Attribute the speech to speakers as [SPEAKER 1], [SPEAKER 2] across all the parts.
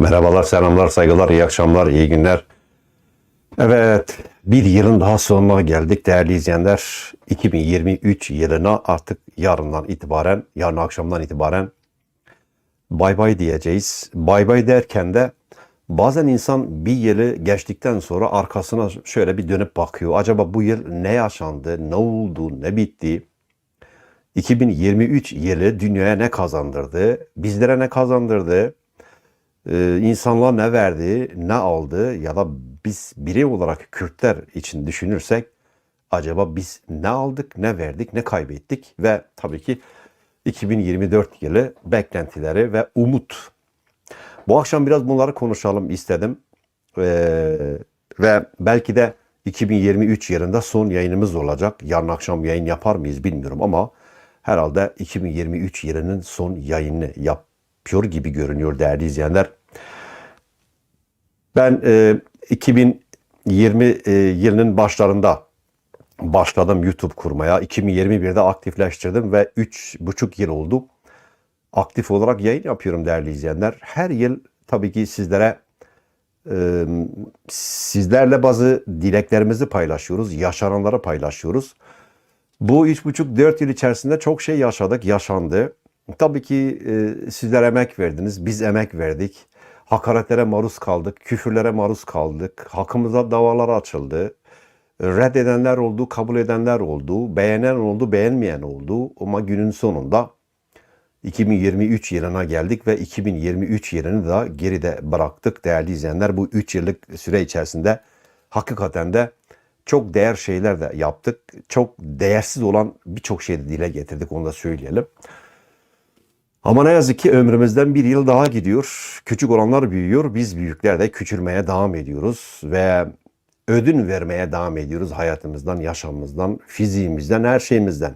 [SPEAKER 1] Merhabalar, selamlar, saygılar, iyi akşamlar, iyi günler. Evet, bir yılın daha sonuna geldik değerli izleyenler. 2023 yılına artık yarından itibaren, yarın akşamdan itibaren bay bay diyeceğiz. Bay bay derken de bazen insan bir yılı geçtikten sonra arkasına şöyle bir dönüp bakıyor. Acaba bu yıl ne yaşandı, ne oldu, ne bitti? 2023 yılı dünyaya ne kazandırdı, bizlere ne kazandırdı, ee, insanlığa ne verdi, ne aldı ya da biz birey olarak Kürtler için düşünürsek acaba biz ne aldık, ne verdik, ne kaybettik ve tabii ki 2024 yılı beklentileri ve umut. Bu akşam biraz bunları konuşalım istedim. Ee, ve belki de 2023 yılında son yayınımız olacak. Yarın akşam yayın yapar mıyız bilmiyorum ama herhalde 2023 yılının son yayını yapıyor gibi görünüyor değerli izleyenler. Ben e, 2020 e, yılının başlarında başladım YouTube kurmaya. 2021'de aktifleştirdim ve 3,5 yıl oldu. Aktif olarak yayın yapıyorum değerli izleyenler. Her yıl tabii ki sizlere e, sizlerle bazı dileklerimizi paylaşıyoruz, yaşananları paylaşıyoruz. Bu 3,5-4 yıl içerisinde çok şey yaşadık, yaşandı. Tabii ki e, sizler emek verdiniz, biz emek verdik. Hakaretlere maruz kaldık, küfürlere maruz kaldık. Hakkımızda davalar açıldı. Reddedenler oldu, kabul edenler oldu, beğenen oldu, beğenmeyen oldu. Ama günün sonunda 2023 yılına geldik ve 2023 yılını da geride bıraktık değerli izleyenler. Bu 3 yıllık süre içerisinde hakikaten de çok değer şeyler de yaptık. Çok değersiz olan birçok şeyi de dile getirdik onu da söyleyelim. Ama ne yazık ki ömrümüzden bir yıl daha gidiyor. Küçük olanlar büyüyor, biz büyükler de küçülmeye devam ediyoruz ve ödün vermeye devam ediyoruz hayatımızdan, yaşamımızdan, fiziğimizden, her şeyimizden.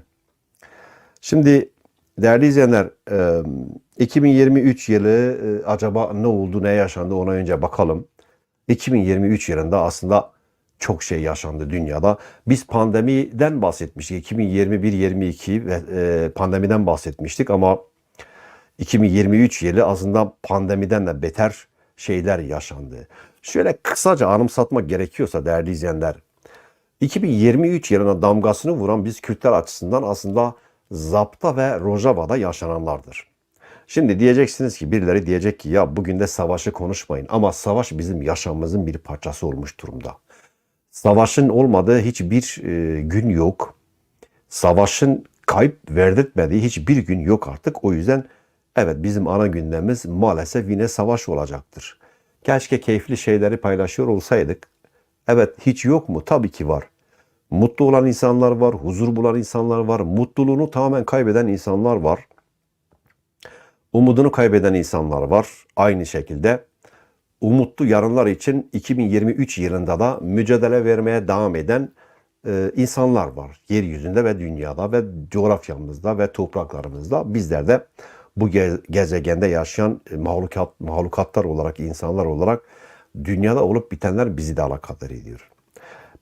[SPEAKER 1] Şimdi değerli izleyenler, e, 2023 yılı acaba ne oldu, ne yaşandı ona önce bakalım. 2023 yılında aslında çok şey yaşandı dünyada. Biz pandemiden bahsetmiştik. 2021-22 ve pandemiden bahsetmiştik ama 2023 yılı aslında pandemiden de beter şeyler yaşandı. Şöyle kısaca anımsatmak gerekiyorsa değerli izleyenler, 2023 yılına damgasını vuran biz Kürtler açısından aslında Zapta ve Rojava'da yaşananlardır. Şimdi diyeceksiniz ki birileri diyecek ki ya bugün de savaşı konuşmayın ama savaş bizim yaşamımızın bir parçası olmuş durumda. Savaşın olmadığı hiçbir e, gün yok. Savaşın kayıp verdirtmediği hiçbir gün yok artık. O yüzden evet bizim ana gündemimiz maalesef yine savaş olacaktır. Keşke keyifli şeyleri paylaşıyor olsaydık. Evet hiç yok mu? Tabii ki var. Mutlu olan insanlar var, huzur bulan insanlar var, mutluluğunu tamamen kaybeden insanlar var. Umudunu kaybeden insanlar var. Aynı şekilde umutlu yarınlar için 2023 yılında da mücadele vermeye devam eden e, insanlar var. Yeryüzünde ve dünyada ve coğrafyamızda ve topraklarımızda. Bizler de bu ge- gezegende yaşayan e, mahlukat, mahlukatlar olarak, insanlar olarak dünyada olup bitenler bizi de alakadar ediyor.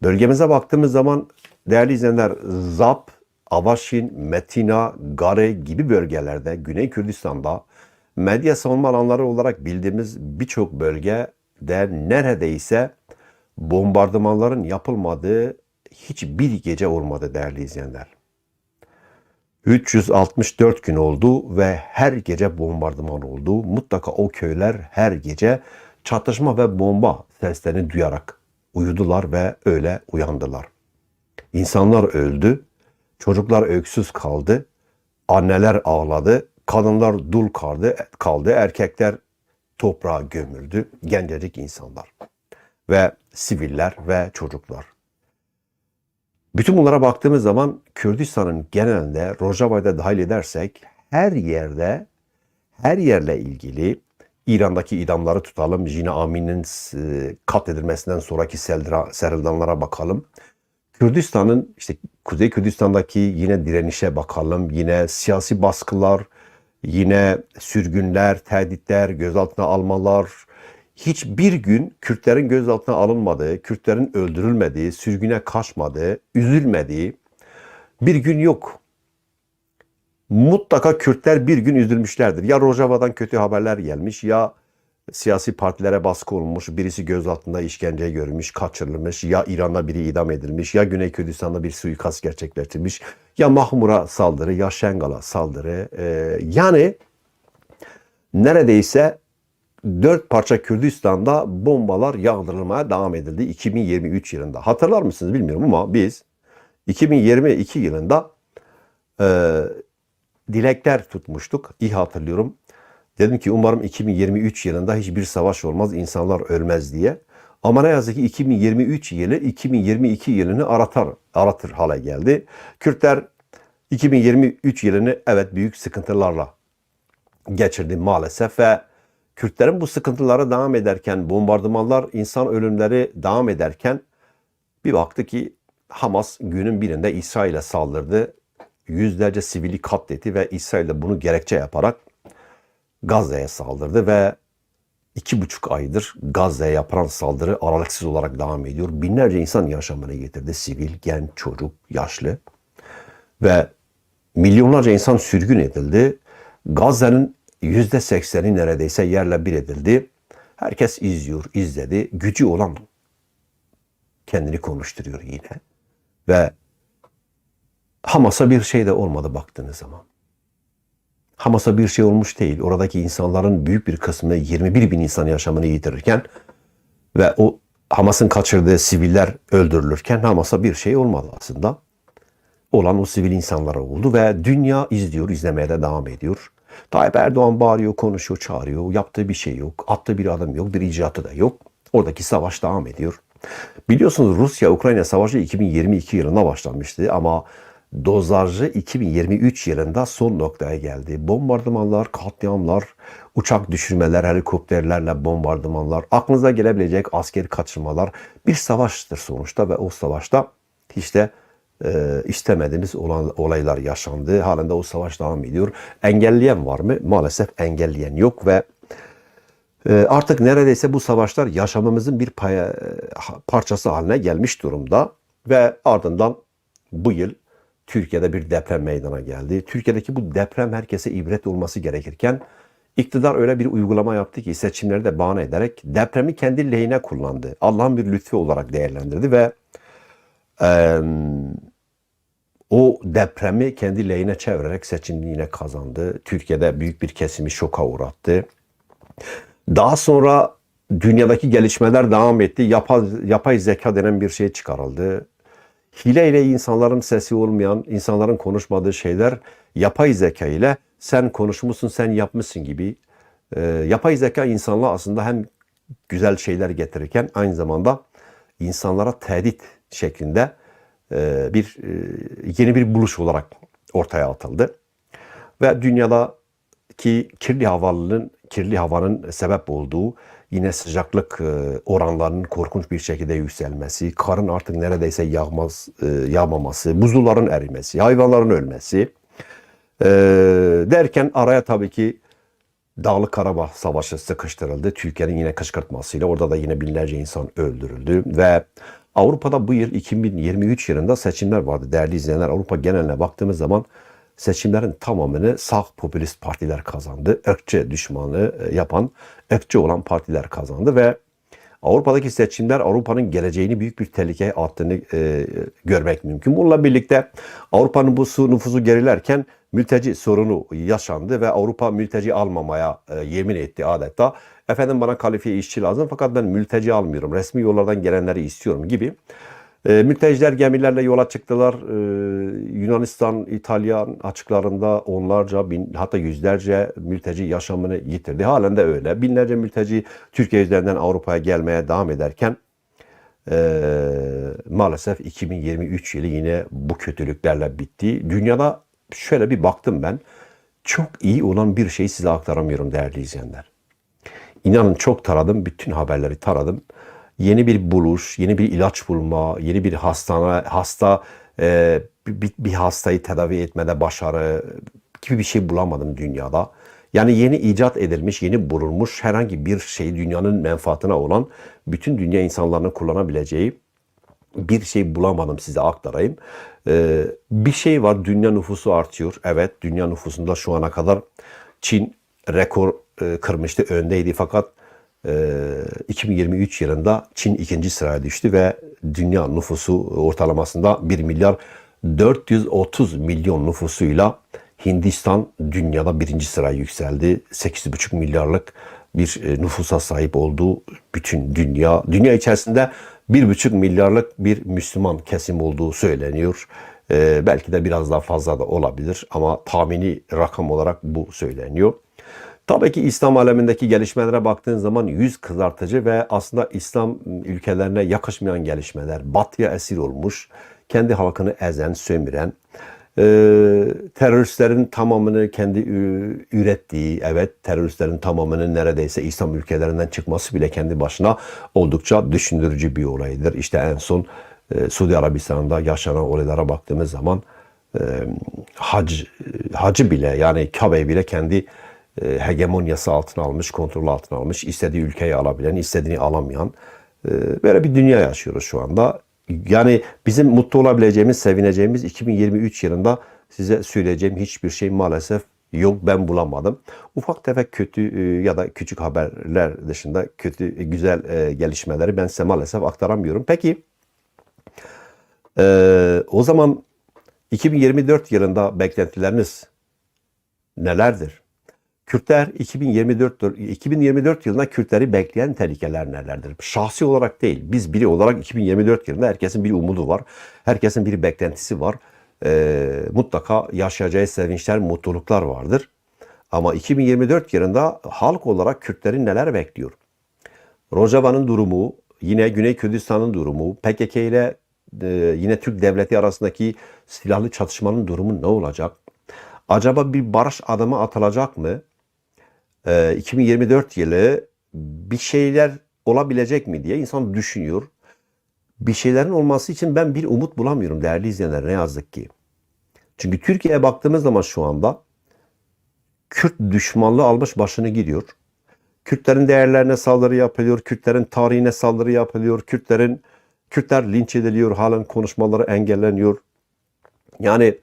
[SPEAKER 1] Bölgemize baktığımız zaman değerli izleyenler Zap, Avaşin, Metina, Gare gibi bölgelerde Güney Kürdistan'da medya savunma alanları olarak bildiğimiz birçok bölgede neredeyse bombardımanların yapılmadığı hiçbir gece olmadı değerli izleyenler. 364 gün oldu ve her gece bombardıman oldu. Mutlaka o köyler her gece çatışma ve bomba seslerini duyarak uyudular ve öyle uyandılar. İnsanlar öldü, çocuklar öksüz kaldı, anneler ağladı, kadınlar dul kaldı, kaldı erkekler toprağa gömüldü, gencecik insanlar ve siviller ve çocuklar. Bütün bunlara baktığımız zaman Kürdistan'ın genelinde Rojava'yı da dahil edersek her yerde her yerle ilgili İran'daki idamları tutalım. Jina Amin'in e, katledilmesinden sonraki serildanlara bakalım. Kürdistan'ın işte Kuzey Kürdistan'daki yine direnişe bakalım. Yine siyasi baskılar, yine sürgünler, tehditler, gözaltına almalar. Hiçbir gün Kürtlerin gözaltına alınmadığı, Kürtlerin öldürülmediği, sürgüne kaçmadığı, üzülmediği bir gün yok. Mutlaka Kürtler bir gün üzülmüşlerdir. Ya Rojava'dan kötü haberler gelmiş ya siyasi partilere baskı olmuş, birisi gözaltında işkenceye görülmüş, kaçırılmış, ya İran'da biri idam edilmiş, ya Güney Kürdistan'da bir suikast gerçekleştirilmiş, ya Mahmur'a saldırı, ya Şengal'a saldırı. Ee, yani neredeyse dört parça Kürdistan'da bombalar yağdırılmaya devam edildi 2023 yılında. Hatırlar mısınız bilmiyorum ama biz 2022 yılında e, dilekler tutmuştuk. İyi hatırlıyorum. Dedim ki umarım 2023 yılında hiçbir savaş olmaz, insanlar ölmez diye. Ama ne yazık ki 2023 yılı 2022 yılını aratar, aratır hale geldi. Kürtler 2023 yılını evet büyük sıkıntılarla geçirdi maalesef ve Kürtlerin bu sıkıntıları devam ederken, bombardımanlar, insan ölümleri devam ederken bir baktı ki Hamas günün birinde İsrail'e saldırdı. Yüzlerce sivili katletti ve İsrail de bunu gerekçe yaparak Gazze'ye saldırdı ve iki buçuk aydır Gazze'ye yapılan saldırı aralıksız olarak devam ediyor. Binlerce insan yaşamını getirdi. Sivil, genç, çocuk, yaşlı. Ve milyonlarca insan sürgün edildi. Gazze'nin yüzde sekseni neredeyse yerle bir edildi. Herkes izliyor, izledi. Gücü olan kendini konuşturuyor yine. Ve Hamas'a bir şey de olmadı baktığınız zaman. Hamas'a bir şey olmuş değil. Oradaki insanların büyük bir kısmı 21 bin insan yaşamını yitirirken ve o Hamas'ın kaçırdığı siviller öldürülürken Hamas'a bir şey olmadı aslında. Olan o sivil insanlara oldu ve dünya izliyor, izlemeye de devam ediyor. Tayyip Erdoğan bağırıyor, konuşuyor, çağırıyor. Yaptığı bir şey yok. Attığı bir adım yok. Bir icraatı da yok. Oradaki savaş devam ediyor. Biliyorsunuz Rusya-Ukrayna savaşı 2022 yılında başlamıştı ama dozajı 2023 yılında son noktaya geldi. Bombardımanlar, katliamlar, uçak düşürmeler, helikopterlerle bombardımanlar, aklınıza gelebilecek asker kaçırmalar bir savaştır sonuçta ve o savaşta de e, istemediğimiz olan olaylar yaşandı. Halinde o savaş devam ediyor. Engelleyen var mı? Maalesef engelleyen yok ve e, artık neredeyse bu savaşlar yaşamımızın bir paya, parçası haline gelmiş durumda ve ardından bu yıl Türkiye'de bir deprem meydana geldi. Türkiye'deki bu deprem herkese ibret olması gerekirken iktidar öyle bir uygulama yaptı ki seçimleri de bahane ederek depremi kendi lehine kullandı. Allah'ın bir lütfu olarak değerlendirdi ve e, o depremi kendi lehine çevirerek seçimini kazandı. Türkiye'de büyük bir kesimi şoka uğrattı. Daha sonra dünyadaki gelişmeler devam etti. Yapay, yapay zeka denen bir şey çıkarıldı. Hileyle insanların sesi olmayan, insanların konuşmadığı şeyler yapay zeka ile sen konuşmuşsun, sen yapmışsın gibi. E, yapay zeka insanlığa aslında hem güzel şeyler getirirken aynı zamanda insanlara tehdit şeklinde bir e, yeni bir buluş olarak ortaya atıldı. Ve dünyadaki kirli havanın kirli havanın sebep olduğu yine sıcaklık e, oranlarının korkunç bir şekilde yükselmesi, karın artık neredeyse yağmaz, yağmaması, buzulların erimesi, hayvanların ölmesi derken araya tabii ki Dağlık Karabağ Savaşı sıkıştırıldı. Türkiye'nin yine kışkırtmasıyla orada da yine binlerce insan öldürüldü ve Avrupa'da bu yıl 2023 yılında seçimler vardı değerli izleyenler. Avrupa geneline baktığımız zaman seçimlerin tamamını sağ popülist partiler kazandı. Ökçe düşmanı yapan, ökçe olan partiler kazandı ve Avrupa'daki seçimler Avrupa'nın geleceğini büyük bir tehlikeye attığını e, görmek mümkün. Bununla birlikte Avrupa'nın nüfusu, nüfusu gerilerken mülteci sorunu yaşandı ve Avrupa mülteci almamaya e, yemin etti adeta. Efendim bana kalifiye işçi lazım fakat ben mülteci almıyorum. Resmi yollardan gelenleri istiyorum gibi. E, mülteciler gemilerle yola çıktılar. E, Yunanistan, İtalyan açıklarında onlarca, bin, hatta yüzlerce mülteci yaşamını yitirdi. Halen de öyle. Binlerce mülteci Türkiye üzerinden Avrupa'ya gelmeye devam ederken maalesef 2023 yılı yine bu kötülüklerle bitti. Dünyada şöyle bir baktım ben. Çok iyi olan bir şeyi size aktaramıyorum değerli izleyenler. İnanın çok taradım, bütün haberleri taradım. Yeni bir buluş, yeni bir ilaç bulma, yeni bir hastane, hasta e, bir, bir hastayı tedavi etmede başarı gibi bir şey bulamadım dünyada. Yani yeni icat edilmiş, yeni bulunmuş herhangi bir şey dünyanın menfaatine olan bütün dünya insanlarının kullanabileceği bir şey bulamadım size aktarayım. Ee, bir şey var dünya nüfusu artıyor. Evet dünya nüfusunda şu ana kadar Çin rekor e, kırmıştı öndeydi fakat e, 2023 yılında Çin ikinci sıraya düştü ve dünya nüfusu ortalamasında 1 milyar 430 milyon nüfusuyla Hindistan dünyada birinci sıraya yükseldi. 8,5 milyarlık bir e, nüfusa sahip olduğu bütün dünya. Dünya içerisinde 1,5 milyarlık bir Müslüman kesim olduğu söyleniyor. Ee, belki de biraz daha fazla da olabilir ama tahmini rakam olarak bu söyleniyor. Tabii ki İslam alemindeki gelişmelere baktığın zaman yüz kızartıcı ve aslında İslam ülkelerine yakışmayan gelişmeler. Batıya esir olmuş, kendi halkını ezen, sömüren, e, teröristlerin tamamını kendi ürettiği, evet teröristlerin tamamının neredeyse İslam ülkelerinden çıkması bile kendi başına oldukça düşündürücü bir olaydır. İşte en son e, Suudi Arabistan'da yaşanan olaylara baktığımız zaman e, hac, hacı bile yani Kabe'yi bile kendi e, hegemonyası altına almış, kontrol altına almış, istediği ülkeyi alabilen, istediğini alamayan e, böyle bir dünya yaşıyoruz şu anda. Yani bizim mutlu olabileceğimiz, sevineceğimiz 2023 yılında size söyleyeceğim hiçbir şey maalesef yok ben bulamadım. Ufak tefek kötü e, ya da küçük haberler dışında kötü e, güzel e, gelişmeleri ben size maalesef aktaramıyorum. Peki o zaman 2024 yılında beklentileriniz nelerdir? Kürtler 2024 2024 yılında Kürtleri bekleyen tehlikeler nelerdir? Şahsi olarak değil, biz biri olarak 2024 yılında herkesin bir umudu var. Herkesin bir beklentisi var. Ee, mutlaka yaşayacağı sevinçler, mutluluklar vardır. Ama 2024 yılında halk olarak Kürtlerin neler bekliyor? Rojava'nın durumu, yine Güney Kürdistan'ın durumu, PKK ile e, yine Türk devleti arasındaki silahlı çatışmanın durumu ne olacak? Acaba bir barış adımı atılacak mı? Ee, 2024 yılı bir şeyler olabilecek mi diye insan düşünüyor. Bir şeylerin olması için ben bir umut bulamıyorum değerli izleyenler ne yazık ki. Çünkü Türkiye'ye baktığımız zaman şu anda Kürt düşmanlığı almış başını gidiyor. Kürtlerin değerlerine saldırı yapılıyor, Kürtlerin tarihine saldırı yapılıyor, Kürtlerin Kürtler linç ediliyor, halen konuşmaları engelleniyor. Yani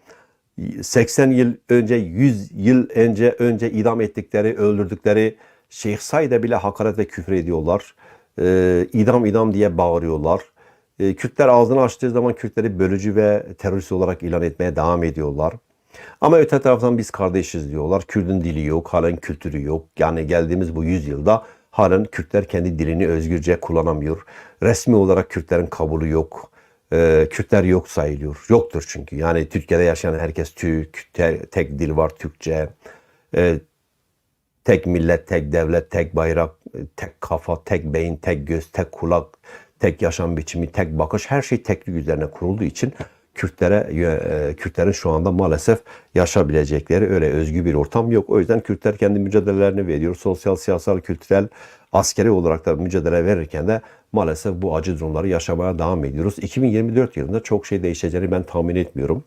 [SPEAKER 1] 80 yıl önce, 100 yıl önce önce idam ettikleri, öldürdükleri Şeyh Said'e bile hakaret ve küfür ediyorlar. Ee, idam idam diye bağırıyorlar. Ee, Kürtler ağzını açtığı zaman Kürtleri bölücü ve terörist olarak ilan etmeye devam ediyorlar. Ama öte taraftan biz kardeşiz diyorlar. Kürt'ün dili yok, halen kültürü yok. Yani geldiğimiz bu yüzyılda halen Kürtler kendi dilini özgürce kullanamıyor. Resmi olarak Kürtlerin kabulü yok. Ee, Kürtler yok sayılıyor. Yoktur çünkü. Yani Türkiye'de yaşayan herkes Türk, te- tek dil var Türkçe. Ee, tek millet, tek devlet, tek bayrak, tek kafa, tek beyin, tek göz, tek kulak, tek yaşam biçimi, tek bakış her şey teklik üzerine kurulduğu için Kürtlere e, Kürtlerin şu anda maalesef yaşayabilecekleri öyle özgü bir ortam yok. O yüzden Kürtler kendi mücadelelerini veriyor. Sosyal, siyasal, kültürel, askeri olarak da mücadele verirken de maalesef bu acı durumları yaşamaya devam ediyoruz. 2024 yılında çok şey değişeceğini ben tahmin etmiyorum.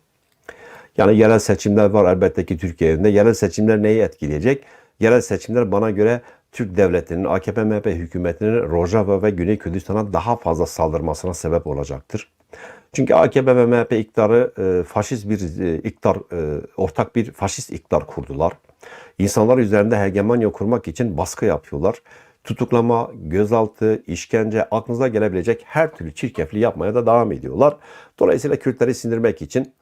[SPEAKER 1] Yani yerel seçimler var elbette ki Türkiye'de. Yerel seçimler neyi etkileyecek? Yerel seçimler bana göre Türk devletinin, AKP-MHP hükümetinin Rojava ve Güney Kürdistan'a daha fazla saldırmasına sebep olacaktır. Çünkü AKP ve MHP iktidarı e, faşist bir e, iktidar, e, ortak bir faşist iktidar kurdular. İnsanlar üzerinde hegemonya kurmak için baskı yapıyorlar. Tutuklama, gözaltı, işkence, aklınıza gelebilecek her türlü çirkefliği yapmaya da devam ediyorlar. Dolayısıyla Kürtleri sindirmek için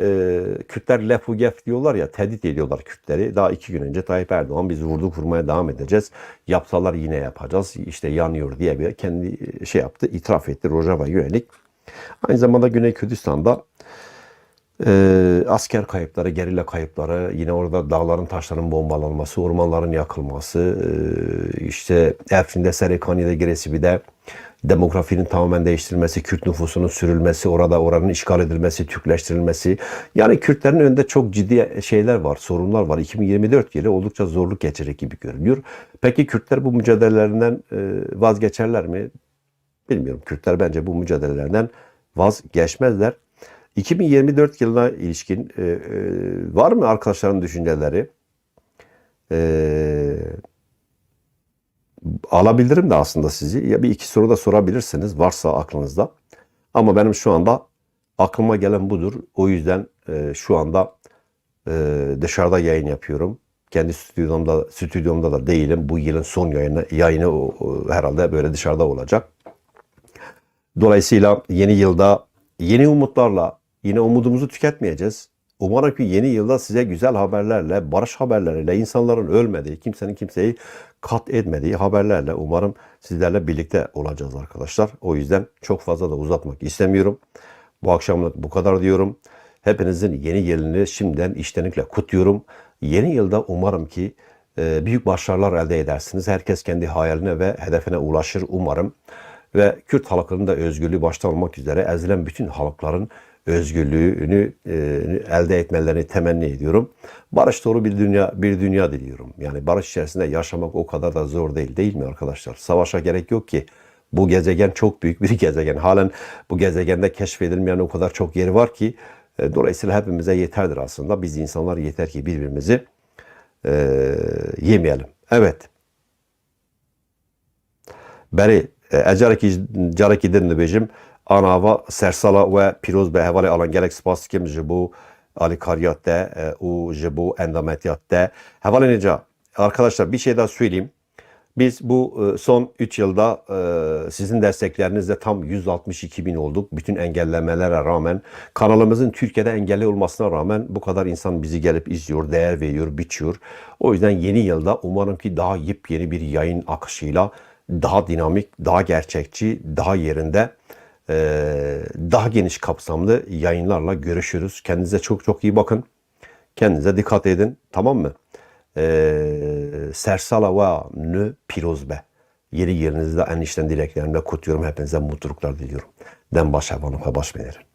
[SPEAKER 1] e, Kürtler lefugef diyorlar ya tehdit ediyorlar Kürtleri. Daha iki gün önce Tayyip Erdoğan biz vurduk vurmaya devam edeceğiz. Yapsalar yine yapacağız. İşte yanıyor diye bir kendi şey yaptı, itiraf etti Rojava yönelik. Aynı zamanda Güney Kürdistan'da e, asker kayıpları, gerilla kayıpları, yine orada dağların taşların bombalanması, ormanların yakılması, e, işte Erfin'de, Serekani'de, Giresibi'de demografinin tamamen değiştirilmesi, Kürt nüfusunun sürülmesi, orada oranın işgal edilmesi, Türkleştirilmesi. Yani Kürtlerin önünde çok ciddi şeyler var, sorunlar var. 2024 yılı oldukça zorluk geçecek gibi görünüyor. Peki Kürtler bu mücadelelerinden e, vazgeçerler mi? Bilmiyorum. Kürtler bence bu mücadelelerden vazgeçmezler. 2024 yılına ilişkin e, e, var mı arkadaşların düşünceleri? E, alabilirim de aslında sizi. Ya bir iki soru da sorabilirsiniz varsa aklınızda. Ama benim şu anda aklıma gelen budur. O yüzden şu anda e, dışarıda yayın yapıyorum. Kendi stüdyomda, stüdyomda da değilim. Bu yılın son yayını, yayını herhalde böyle dışarıda olacak. Dolayısıyla yeni yılda yeni umutlarla yine umudumuzu tüketmeyeceğiz. Umarım ki yeni yılda size güzel haberlerle, barış haberleriyle, insanların ölmediği, kimsenin kimseyi kat etmediği haberlerle umarım sizlerle birlikte olacağız arkadaşlar. O yüzden çok fazla da uzatmak istemiyorum. Bu akşamlık bu kadar diyorum. Hepinizin yeni yılını şimdiden içtenlikle kutluyorum. Yeni yılda umarım ki e, büyük başarılar elde edersiniz. Herkes kendi hayaline ve hedefine ulaşır umarım ve Kürt halkının da özgürlüğü başta olmak üzere ezilen bütün halkların özgürlüğünü e, elde etmelerini temenni ediyorum. Barış doğru bir dünya bir dünya diliyorum. Yani barış içerisinde yaşamak o kadar da zor değil değil mi arkadaşlar? Savaşa gerek yok ki. Bu gezegen çok büyük bir gezegen. Halen bu gezegende keşfedilmeyen o kadar çok yeri var ki e, dolayısıyla hepimize yeterdir aslında. Biz insanlar yeter ki birbirimizi e, yemeyelim. Evet. Beri e, careki din dibêjim anava sersala we pîroz be alan gelek spas dikim ji bo alikariya te û e, ji bo neca arkadaşlar bir şey daha söyleyeyim. Biz bu e, son 3 yılda e, sizin desteklerinizle tam 162 bin olduk. Bütün engellemelere rağmen kanalımızın Türkiye'de engelli olmasına rağmen bu kadar insan bizi gelip izliyor, değer veriyor, biçiyor. O yüzden yeni yılda umarım ki daha yepyeni bir yayın akışıyla daha dinamik, daha gerçekçi, daha yerinde e, daha geniş kapsamlı yayınlarla görüşürüz. Kendinize çok çok iyi bakın. Kendinize dikkat edin. Tamam mı? Ee, Sersala ve nü pirozbe. Yeri yerinizde en içten dileklerimle kutluyorum. Hepinize mutluluklar diliyorum. Den baş hayvanlıkla baş verir.